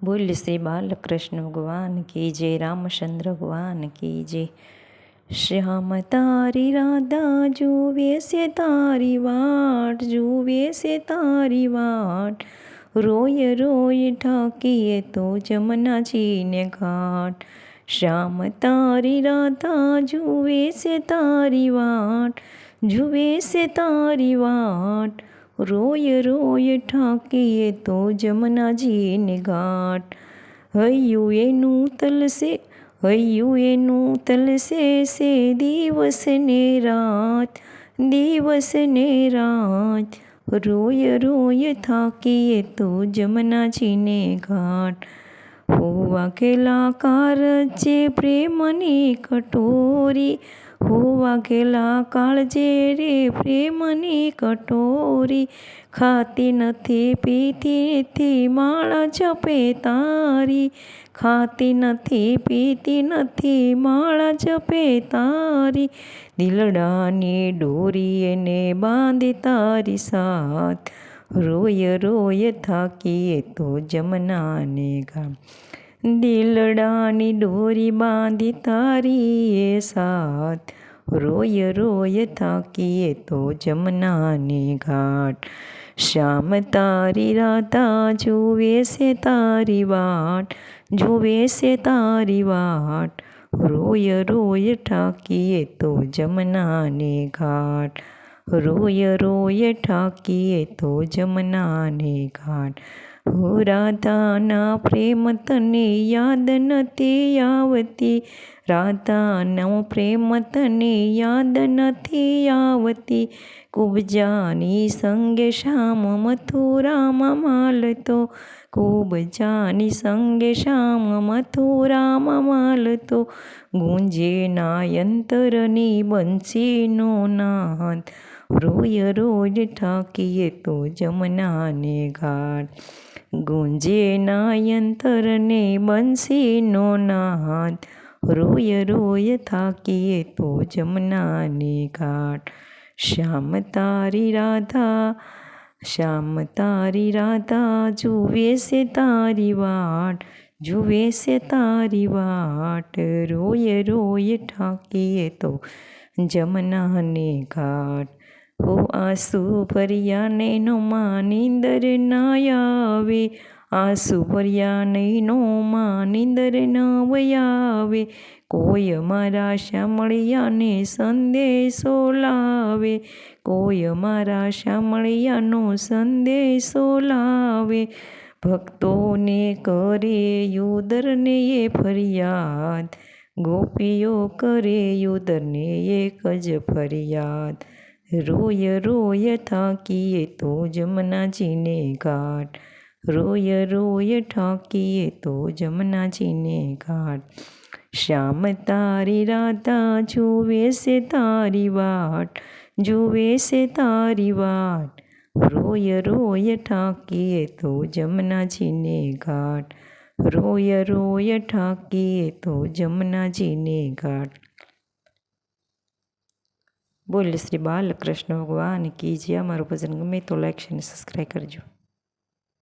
બોલ શ્રી બાલકૃષ્ણ ભગવાન કી જય રામચંદ્ર ભગવાન કી જય શ્યામ તારી રાધા જુએ છે તારી વાટ જુએ છે તારી વાટ રોય રોય ઠાકીએ તો જમનાજીને ઘાટ શ્યામ તારી રાધા જુએ છે તારી વાટ જુએ છે તારી વાટ રોય રોય ઠાકીએ તો જમનાજીને ઘાટ હૈયું એનું તલસે હૈયું એનું તલસે સે દિવસ ને રાત દિવસ ને રાત રોય રોય થાકીએ તો જમનાજીને ઘાટ હોવા કેલા કારજે પ્રેમની કટોરી હોવા ગેલા કાળજે રે પ્રેમની કટોરી ખાતી નથી પીતી નથી માળા જપે તારી ખાતી નથી પીતી નથી માળા જપે તારી દિલડાની ડોરી એને બાંધી તારી સાથ રોય રોય થાકીએ તો જમનાને ગામ દિલડાની ડોરી બાંધી તારી એ સાથ રોય રોય થાકીએ તો જમનાને ઘાટ શ્યામ તારી રાધા જુએ છે તારી વાટ જુએ છે તારી વાટ રોય રોય ઠાકીએ તો જમનાને ઘાટ રોય રોય ઠાકીએ તો જમનાને ઘાટ હો રાધાના પ્રેમ તને યાદ નથી આવતી. રાધાનો પ્રેમ તને યાદ નથી આવતી. કુબજાની સંગે શ્યામ મથુરામાં માલતો. કુબજાની સંગે શ્યામ મથુરામાં માલતો. ગુંજે નાયંતરની બંસીનો નાદ. રોય રોજ ઠાકીએ તો જમનાને ઘાટ. ગુંજે નાયંતરને બંસીનો નાદ રોય રોય થાકીએ તો જમનાને ઘાટ શ્યામ તારી રાધા શ્યામ તારી રાધા જુએ છે તારી વાટ જુએ છે તારી વાટ રોય રોય ઠાકીએ તો જમનાને ઘાટ હો આંસુ ભર્યા નૈનો માં નીંદર ના આવે. આંસુ ભર્યા નૈનો માં નીંદર ન આવે. કોઈ મારા શ્યામળિયાને સંદેશો લાવે. કોઈ મારા શ્યામળિયાનો સંદેશો લાવે. ભક્તોને કરે યુદરને એ ફરિયાદ. ગોપીઓ કરે યુદરને એક જ ફરિયાદ. રોય રોય થાકીએ તો જમનાજીને ઘાટ રોય રોય ઠાકીએ તો જમનાજીને ઘાટ શ્યામ તારી રાધા જુએ છે તારી વાટ જુએ છે તારી વાટ રોય રોય ઠાકીએ તો જમનાજીને ઘાટ રોય રોય ઠાકીએ તો જમનાજીને ઘાટ બોલ શ્રી બાલકૃષ્ણ ભગવાન કી જે અમારું ભજન ગમે તો લાઈક અને સબસ્ક્રાઈબ કરજો